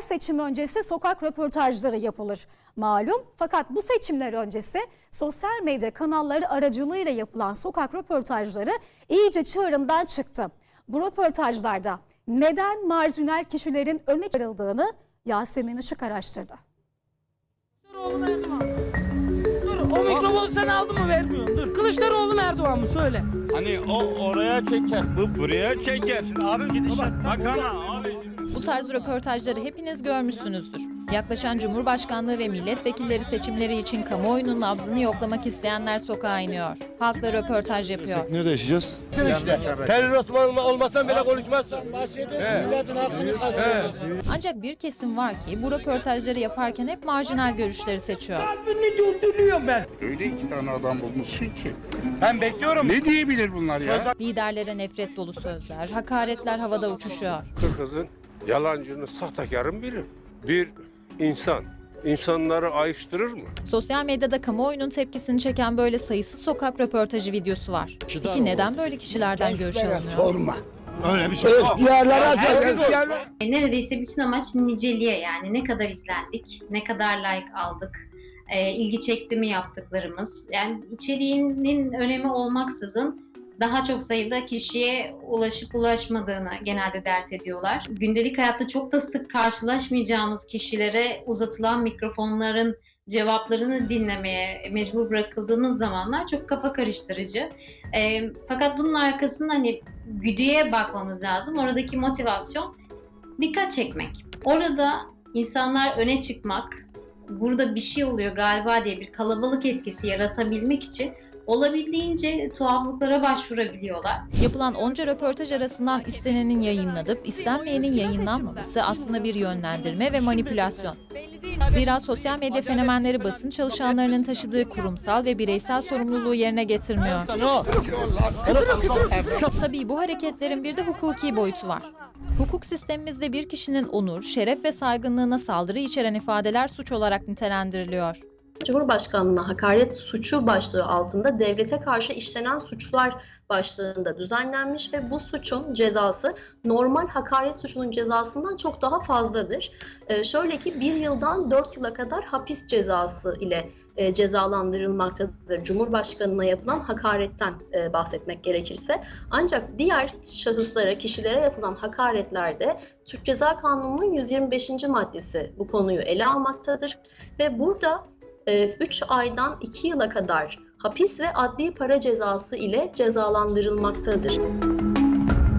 her seçim öncesi sokak röportajları yapılır. Malum fakat bu seçimler öncesi sosyal medya kanalları aracılığıyla yapılan sokak röportajları iyice çığırından çıktı. Bu röportajlarda neden marjinal kişilerin öne çıkarıldığını Yasemin Işık araştırdı. Kılıçdaroğlu mu Erdoğan? Dur o mikrofonu sen aldın mı vermiyorsun. Dur Kılıçdaroğlu mu Erdoğan mı söyle. Hani o oraya çeker, bu buraya çeker. Abi gidişat. Bakana abi. Bu tarz röportajları hepiniz görmüşsünüzdür. Yaklaşan Cumhurbaşkanlığı ve milletvekilleri seçimleri için kamuoyunun nabzını yoklamak isteyenler sokağa iniyor. Halkla röportaj yapıyor. Nerede yaşayacağız? Terör Osman olmasan bile konuşmazsın. Ancak bir kesim var ki bu röportajları yaparken hep marjinal görüşleri seçiyor. Öyle iki tane adam bulmuşsun ki. Ben bekliyorum. Ne diyebilir bunlar ya? Liderlere nefret dolu sözler, hakaretler havada uçuşuyor. Kırgız'ın yalancının sahtekarın biri. Bir insan insanları ayrıştırır mı? Sosyal medyada kamuoyunun tepkisini çeken böyle sayısız sokak röportajı videosu var. Peki neden böyle kişilerden görüş alınıyor? Öyle bir şey. İhtiyarlara ihtiyarlar. E, Neredeyse bütün amaç niceliğe yani ne kadar izlendik, ne kadar like aldık, e, ilgi çekti mi yaptıklarımız. Yani içeriğinin önemi olmaksızın daha çok sayıda kişiye ulaşıp ulaşmadığını genelde dert ediyorlar. Gündelik hayatta çok da sık karşılaşmayacağımız kişilere uzatılan mikrofonların cevaplarını dinlemeye mecbur bırakıldığımız zamanlar çok kafa karıştırıcı. E, fakat bunun arkasında hani güdüye bakmamız lazım. Oradaki motivasyon dikkat çekmek. Orada insanlar öne çıkmak, burada bir şey oluyor galiba diye bir kalabalık etkisi yaratabilmek için olabildiğince tuhaflıklara başvurabiliyorlar. Yapılan onca röportaj arasından istenenin yayınlanıp istenmeyenin yayınlanmaması aslında bir yönlendirme ve manipülasyon. Zira sosyal medya fenomenleri basın çalışanlarının taşıdığı kurumsal ve bireysel sorumluluğu yerine getirmiyor. Tabii bu hareketlerin bir de hukuki boyutu var. Hukuk sistemimizde bir kişinin onur, şeref ve saygınlığına saldırı içeren ifadeler suç olarak nitelendiriliyor. Cumhurbaşkanlığına hakaret suçu başlığı altında devlete karşı işlenen suçlar başlığında düzenlenmiş ve bu suçun cezası normal hakaret suçunun cezasından çok daha fazladır. Ee, şöyle ki bir yıldan dört yıla kadar hapis cezası ile e, cezalandırılmaktadır. Cumhurbaşkanına yapılan hakaretten e, bahsetmek gerekirse. Ancak diğer şahıslara, kişilere yapılan hakaretlerde Türk Ceza Kanunu'nun 125. maddesi bu konuyu ele almaktadır ve burada 3 aydan 2 yıla kadar hapis ve adli para cezası ile cezalandırılmaktadır.